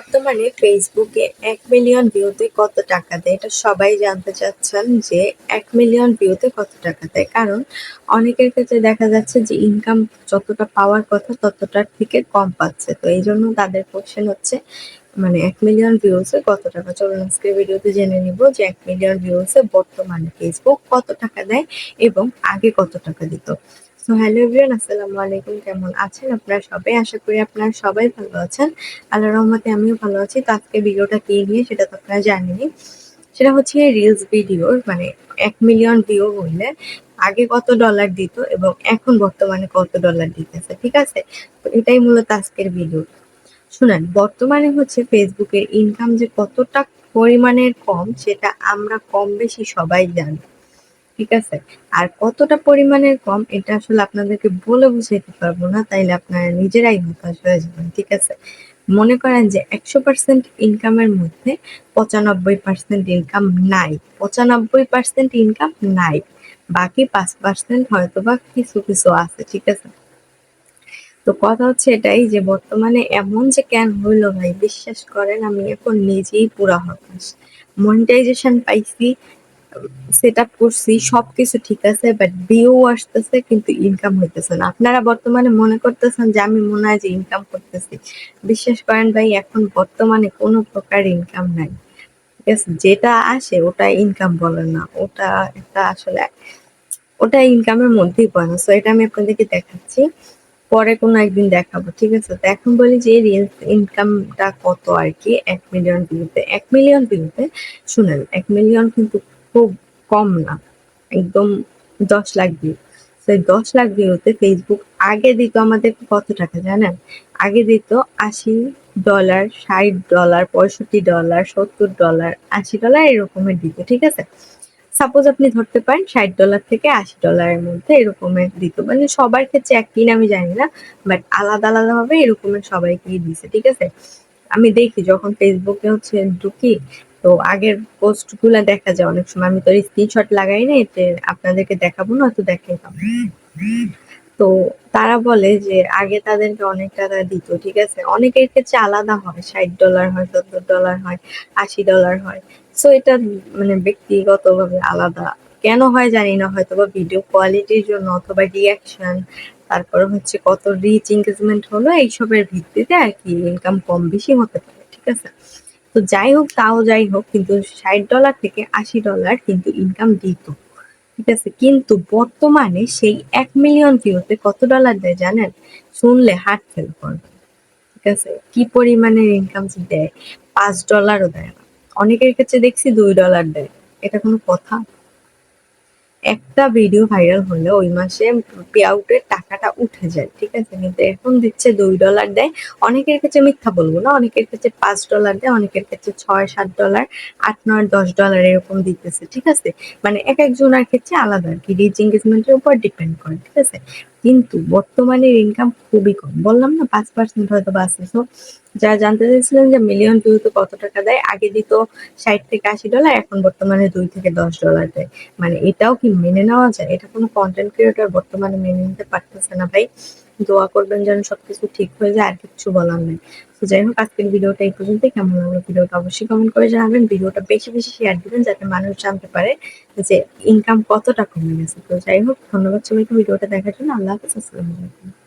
বর্তমানে ফেসবুকে এক মিলিয়ন ভিউতে কত টাকা দেয়? এটা সবাই জানতে চাচ্ছেন যে এক মিলিয়ন ভিউতে কত টাকা দেয়। কারণ অনেকের ক্ষেত্রে দেখা যাচ্ছে যে ইনকাম যতটা পাওয়ার কথা ততটার থেকে কম পাচ্ছে। তো এই জন্য তাদের কোশ্চেন হচ্ছে মানে এক মিলিয়ন ভিউসে কত টাকা? চলুন আজকে ভিডিওতে জেনে নিব যে এক মিলিয়ন ভিউসে বর্তমানে ফেসবুক কত টাকা দেয় এবং আগে কত টাকা দিত। সো হ্যালো এভরিওয়ান, আসসালামু আলাইকুম। কেমন আছেন আপনারা সবাই? আশা করি আপনারা সবাই ভালো আছেন। আল্লাহ রহমতে আমিও ভালো আছি। তো আজকে ভিডিওটা কি নিয়ে সেটা তো আপনারা জানেনই। সেটা হচ্ছে রিলস ভিডিওর মানে এক মিলিয়ন ভিউ হইলে আগে কত ডলার দিত এবং এখন বর্তমানে কত ডলার দিতেছে, ঠিক আছে? তো এটাই মূলত আজকের ভিডিও শুনেন, বর্তমানে হচ্ছে ফেসবুকের ইনকাম যে কতটা পরিমাণের কম, সেটা আমরা কম বেশি সবাই জানি। ঠিক আছে? আর কতটা পরিমাণের কম এটা আসলে আপনাদেরকে বলে বুঝাইতে পারব না, তাইলে আপনারা নিজেরাই হতাশ হয়ে যাবেন, ঠিক আছে? মনে করেন যে একশো পার্সেন্ট ইনকামের মধ্যে পঁচানব্বই পার্সেন্ট ইনকাম নাই, পঁচানব্বই পার্সেন্ট ইনকাম নাই, বাকি পাঁচ পার্সেন্ট হয়তো বা কিছু কিছু আছে, ঠিক আছে? তো কথা হচ্ছে এটাই যে বর্তমানে এমন যে কেন হইল ভাই, বিশ্বাস করেন আমি এখন নিজেই পুরা হতাশ। মনিটাইজেশন পাইছি সেট আপ করছি, সবকিছু ঠিক আছে বাট ভিউ আসতেছে কিন্তু ইনকাম হইতেছে না। আপনারা বর্তমানে মনে করতেছেন যে আমি মনে হয় যে ইনকাম করতেছি। বিশ্বাস করেন ভাই, এখন বর্তমানে কোনো প্রকার ইনকাম নাই। ঠিক আছে, যেটা আসে ওটা ইনকাম বলে না। ওটা একটা আসলে, ওটা ইনকামের মধ্যেই পড়ে না। সো এটা আমি আপনাদেরকে দেখাচ্ছি। পরে কোনো একদিন দেখাবো, ঠিক আছে? তো এখন বলি যে রিলস ইনকামটা কত আর কি? এক মিলিয়ন ভিউতে এক মিলিয়ন ভিউতে শুনেন, এক মিলিয়ন কিন্তু খুব কম না। একদম দশ লাখ ভিউ সেই দশ লাখ ভিউতে ফেসবুক আগে দিত আমাদের কত টাকা জানেন? আগে দিত আশি ডলার ষাট ডলার পঁয়ষট্টি ডলার সত্তর ডলার আশি ডলার এরকমের দিত, ঠিক আছে? সাপোজ আপনি ধরতে পারেন ষাট ডলার থেকে আশি ডলারের মধ্যে এরকমের দিত। মানে সবার ক্ষেত্রে এক কিনা আমি জানি না বাট আলাদা আলাদা ভাবে এরকমের সবাইকেই দিছে, ঠিক আছে? আমি দেখি যখন ফেসবুকে হচ্ছে ঢুকি তো আগের পোস্টগুলা দেখা যায়, অনেক সময় আমি তো স্ক্রিনশট লাগাই না এতে আপনাদেরকে দেখাবো না তো দেখে তো তারা বলে যে আগে তাদেরকে অনেক টাকা দিত, ঠিক আছে? অনেকের ক্ষেত্রে আলাদা হয়, ষাট ডলার হয়, সত্তর ডলার হয়, আশি ডলার হয়। সো এটা মানে ব্যক্তিগতভাবে আলাদা। কেন হয় জানি না হয়তো বা ভিডিও কোয়ালিটির জন্য অথবা রিয়াকশন তারপরে হচ্ছে কত রিচ এঙ্গেজমেন্ট হলো, এইসবের ভিত্তিতে আর কি ইনকাম কম বেশি হতে পারে, ঠিক আছে? তো যাই হোক, তাও যাই হোক, কিন্তু ষাট ডলার থেকে আশি ডলার কিন্তু ইনকাম দিত। ঠিক আছে? কিন্তু বর্তমানে সেই এক মিলিয়ন ভিউতে কত ডলার দেয় জানেন? শুনলে হার্ট ফেল করবে। ঠিক আছে? কি পরিমাণের ইনকাম দেয়? পাঁচ ডলারও দেয় না। অনেকের কাছে দেখছি দুই ডলার দেয়। এটা কোনো কথা? একটা ভিডিও ভাইরাল হলে ওই মাসে পে আউটের টাকাটা উঠে যায়, ঠিক আছে? কিন্তু এখন দিচ্ছে দুই ডলার দেয়। অনেকের কাছে মিথ্যা বলব না, অনেকের কাছে পাঁচ ডলার দেয়, অনেকের কাছে ছয়, সাত ডলার আট, নয়, দশ ডলার এরকম দিতেছে, ঠিক আছে? মানে এক একজনের ক্ষেত্রে আলাদা আর কি। রিচ এঙ্গেজমেন্টের উপর ডিপেন্ড করে, ঠিক আছে? কিন্তু বর্তমানে ইনকাম খুবই কম। বললাম না, পাঁচ পার্সেন্ট হয়তো বাসে সো যারা জানতে চাইছিলেন যে মিলিয়ন ভিউতে কত টাকা দেয়, আগে দিত ষাট থেকে আশি ডলার এখন বর্তমানে দুই থেকে দশ ডলার দেয়। মানে এটাও কি মেনে নেওয়া যায়? এটা কোনো কন্টেন্ট ক্রিয়েটর বর্তমানে মেনে নিতে পারতেছে না ভাই। দোয়া করবেন যেন সবকিছু ঠিক হয়ে যায়, আর কিছু বলার নেই। তো যাই হোক, আজকের ভিডিওটা এই পর্যন্ত কেমন লাগল ভিডিওটা অবশ্যই কমেন্ট করে জানাবেন। ভিডিওটা বেশি বেশি শেয়ার দিবেন যাতে মানুষ জানতে পারে যে ইনকাম কতটা কমে গেছে। তো যাই হোক, ধন্যবাদ সবাইকে ভিডিওটা দেখার জন্য। আল্লাহ হাফিজ, আসসালামু আলাইকুম।